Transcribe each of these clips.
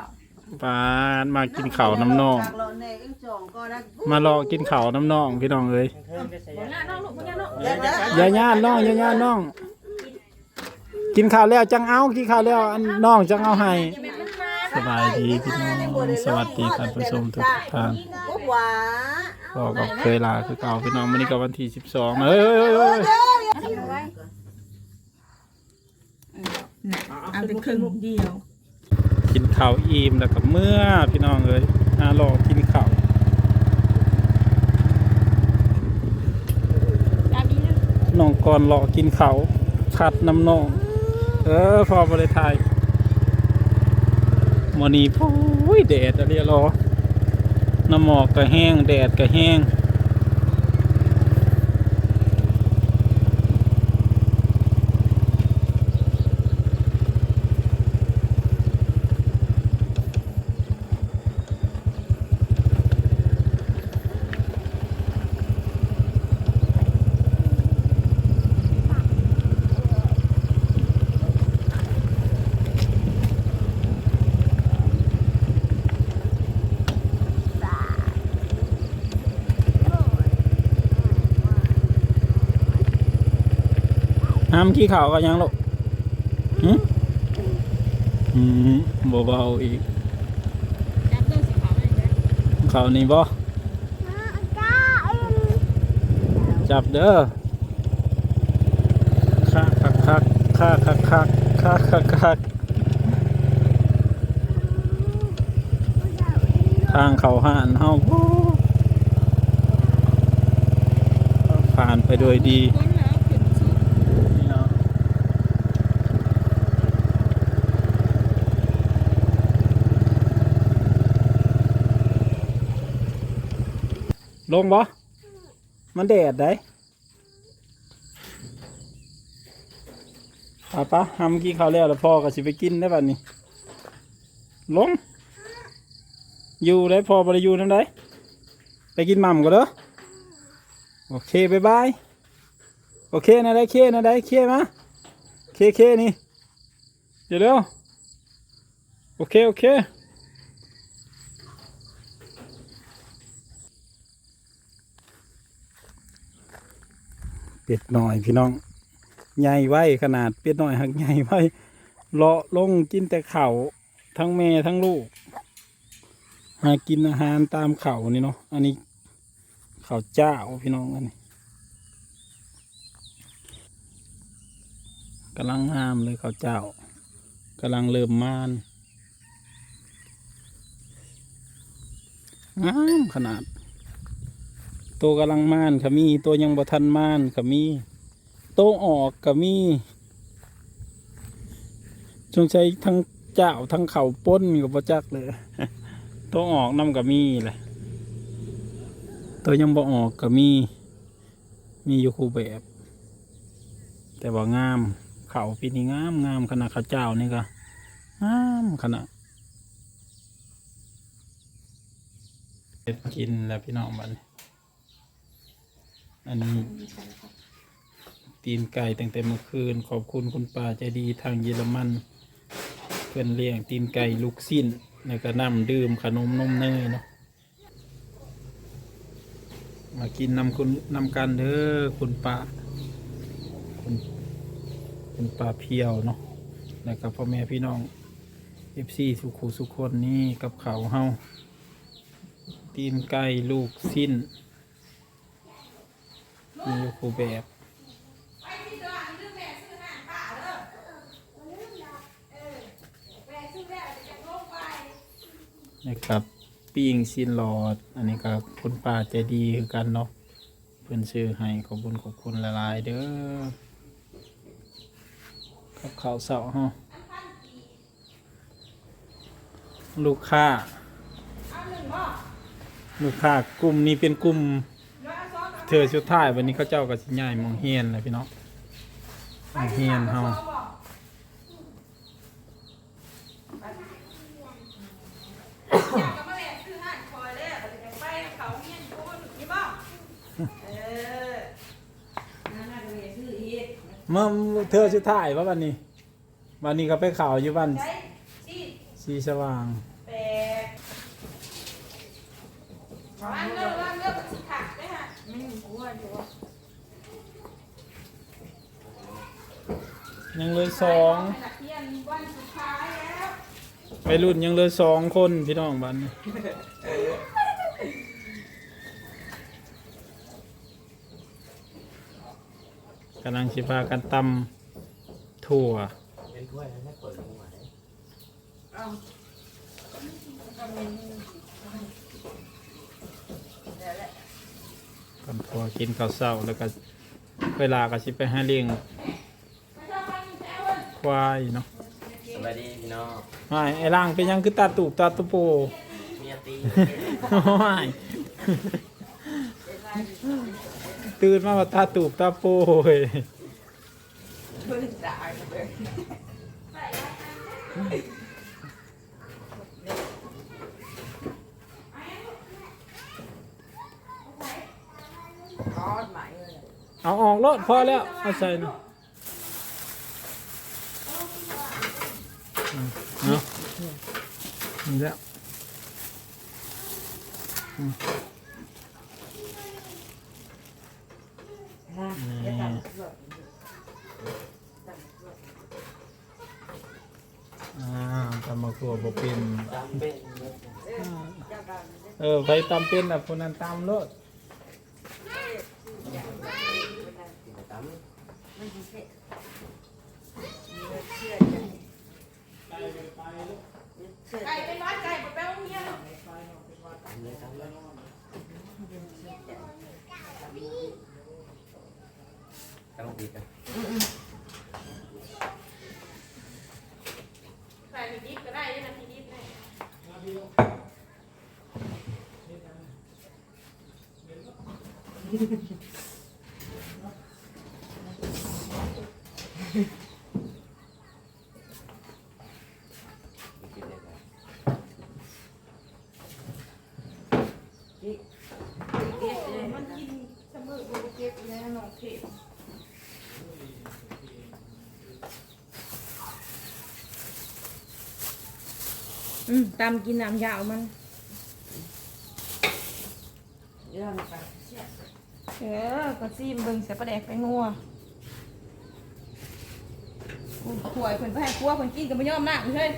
ข้าวปานมากินข้าวน้ำนอง จากเราแน่เอ็งจ่องก็ได้มารอกินข้าวน้ำนองพี่น้องเอ้ยบ่งานน้องลูกบ่งานน้องเดี๋ยวเดี๋ยวอย่าย่านน้องอย่าย่านน้อง กินข้าวแล้วจังเอากินข้าวแล้วอันน้องจังเอาให้อย่าเป็นมันมาสบายดีพี่น้องสวัสดีท่านผู้ชมทุกท่านโอ้หวาก็กับเคยลาคือเก่าพี่น้องวันนี้ก็วันที่สิบสองเฮ้ยเฮ้ยเฮ้ยเฮ้ยเอาเป็นครึ่งเดียว กินข้าวอิ่มแล้วกับเมื่อพี่น้องเอ้ยหารอกินข้าวน้องก่อนรอกินข้าวคัดน้ำนอง เออพอบริทยมอนี้โอ้ยแดดอะไรรอน้ำหมอกก็แห้ง แดดก็แห้ง ห้ามขี้ข่าวก็ยังลูกหืมอืมเบาๆอีกจับเรื่องสีขาวเลยนะข่าวนี้บ่จับเด้อคักคักคักคักคักคักคักคักคักทางเขาห่านเฮาโอ้ผ่านไปโดยดี คนแล้วขึ้นสูง นี่เนาะ ลงบ่มันแดดได้ปะปะทำกี้ข้าวแล้วแล้วพ่อก็สิไปกินได้ป่ะนี่ลง อยู่ได้พอบริยูน้ำได้ไปกินหม่ำก็เด้อโอเคบายบายโอเคนะได้เคนะได้เคมาเคเคนี่เดี๋ยวเร็วโอเคโอเค เป็ดหน่อยพี่น้องใหญ่ไว้ขนาดเป็ดหน่อยหักใหญ่ไว้เลาะลงกินแต่เข่าทั้งแม่ทั้งลูก หากินอาหารตามเข่านี่เนาะอันนี้เข่าเจ้าพี่น้องอันนี้กำลังงามเลยเข้าเจ้ากำลังเริ่มมานงามขนาด ตัวกำลังม่านขมีตัวยังบ่ทันม่านขมีตัวออกขมีจงใช้ทั้งเจ้าทั้งเข่าป้นกับประจักเลยตัวออกน้ำกับมีเลยตัวยังบ่ออกกับมี มีอยู่คู่แบบ แต่ว่างาม เข่าปีนี้งามงามขนาดข้าเจ้านี่ก็งามขนาดเด็ดกินแล้วพี่น้องบัน อันนี้ตีนไก่ตั้งแต่เมื่อคืน ขอบคุณคุณป้าใจดีทางเยอรมันเพื่อนเลี้ยงตีนไก่ลูกสิ้นแล้วก็น้ำดื่มขนมนมเนยเนาะมากินนำคุณนำกันเด้อคุณป้าคุณเป็นปลาเพียวเนาะแล้วกับพ่อแม่พี่น้องเอฟซีสุขุสุคนนี่กับเขาเฮาตีนไก่ลูกสิ้น มีอยู่คูแบบนะครับปิ้งสิ้นหลอด อันนี้ก็คุณป้าใจดีคือกันเนาะเพื่อนซื้อให้ขอบคุณขอบคุณละลายๆเด้อกับข้าวเสาฮะลูกค้า ลูกค้ากลุ่มนี้เป็นกลุ่ม เธอชุดท้ายวันนี้เขาเจ้ากับสิใหญ่มองเฮียนเลยพี่น้องมองเฮียนเฮาเมื่อเธอชุดท้ายว่าวันนี้ วันนี้ก็ไปข่าวอยู่บ้านสีสีสว่างแปด ยู่ว่ายังเหลยสองนักเรียนวันสุดท้ายแล้วไปรุ่นยังเหลยสองคนพี่น้องบ้านนี้กำลังชิพากันตำถั่ว เป็นถ้วยแล้วไม่เปิดลงมาเลย เอาก็มีเดี๋ยวแหละ ตำถั่วกินข้าวเช้าแล้วก็เวลาก็สิไปหาเลี้ยงไม่ชอบฟังแซวเลยควายเนาะสวัสดีพี่น้องไม่ไอ้ร่างเป็นหยังคือตาตูบตาตุโปเมียตีโอ้ยตื่นมาว่าตาตูบตาโปเว้ยช่วยด่าเลย อดหมเลยเอาออกรถพอแล้วเอาใส่นะเนาะนี่แล้วอ่าตำมะขัวบเป็นเป็น เออไปตำเป็นอะคนนั้นตำรถ กิจกรรม ไก่เป็นวัดไก่ไปแป้งเงี้ยทำเลยทำเลยต้องดีกันใส่ดิบก็ได้นะพี่ดิบเนี่ยกินเลยครับ มันกินเสมอกูเก็บแล้วน้องเข็ม อืมตามกินน้ำยาวมันเรื่องไปเออก็ซีมเบิ่งเสียประแดกไปงัวกูขวยเพิ่นไปให้ครัวเพิ่นกินก็บ่ยอมนั่งเฮ้ย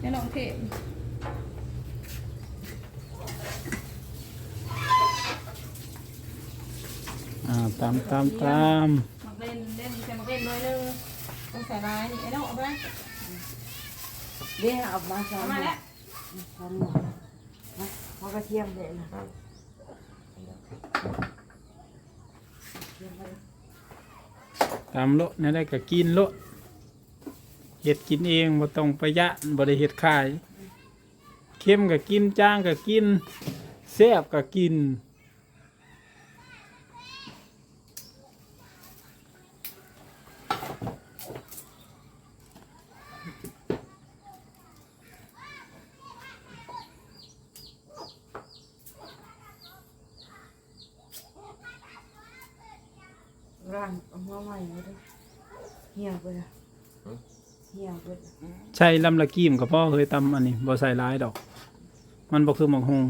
แม่น้องเทพอ่าตำตำตมักเล่นเล่นใส่มักเล่นหน่อยนึงต้องใส่ลายนี่ไอ้น้องเอาไป เดี๋ยวเอามาซ้อเอามมาแล้วซ้อมพอกระเทียมเลยนะำตำโลดนี่ได้ก็กินโลดเห็ดกินเองบ่ต้องประหยัดบ่ได้เห็ดขาย เค็มก็กินจ้างก็กินแซ่บก็กิน ร่างเอามาใหม่เลยเหี่ยวไปละเหี่ยวไปใช่ลำละกีมก็พ่อเคยตำอันนี้บ่ใส่ร้ายดอก มันบ่คือหมกฮง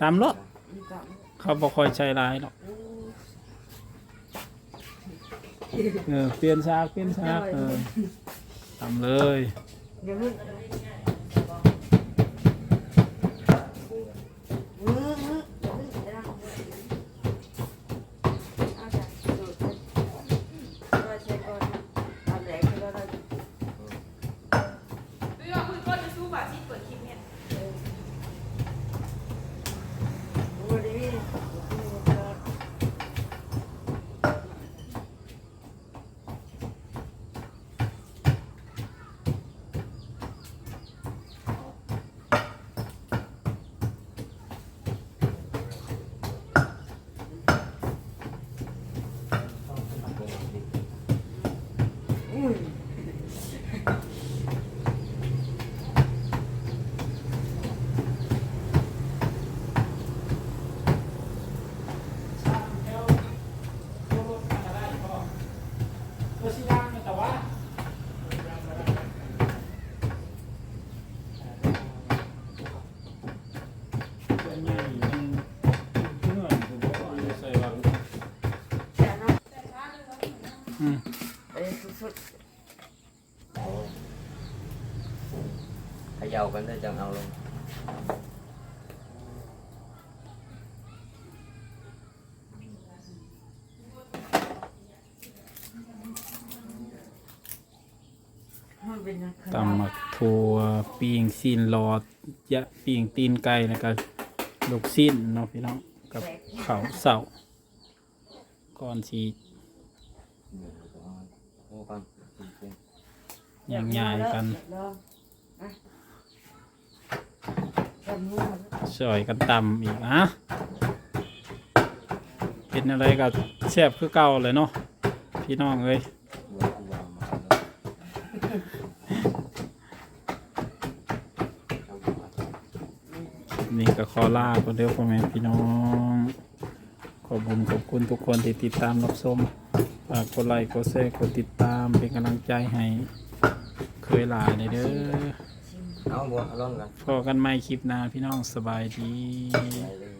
ตำโลดนี่ก็เขาบ่ค่อยใช้ร้ายดอกเออเปลี่ยนซากเปลี่ยนซากเออตำเลย เดี๋ยวมึงมือมือเดี๋ยวมึงจะร่างเอาจ้ะดูดก็ใช้ก่อนเอาแหลกแล้วเรา พี่ ว่าคุยก้นจะสู้บ่าที่เปิดคลิปเนี่ยดูดิ เยาวกันได้จังเอาลงมันเป็นยังไงตำหมักถั่วปิ้งซีนหลอดยะปิ้งตีนไก่แล้วก็ลูกสิ้นเนาะพี่น้องกับข้าวเสาก่อนสีโอ้ก่อนจริงอย่างง่ายกัน ลองอะ แบบนี้มาแล้วยกันตำอีกอะเป็นอะไรก็แซ่บคือเก่าเลยเนาะพี่น้องเอ้ยนี่ก็ขอลาคนเดียวพ่อแม่พี่น้อง ขอบคุณขอบคุณทุกคนที่ติดตามรับชมฝากกดไลค์กดแชร์กดติดตามเป็นกำลังใจให้เคยหลายเด้อ เด้อเอาบัวเอาลงกันพอกันใหม่คลิปหน้าพี่น้องสบายดี ไปเลย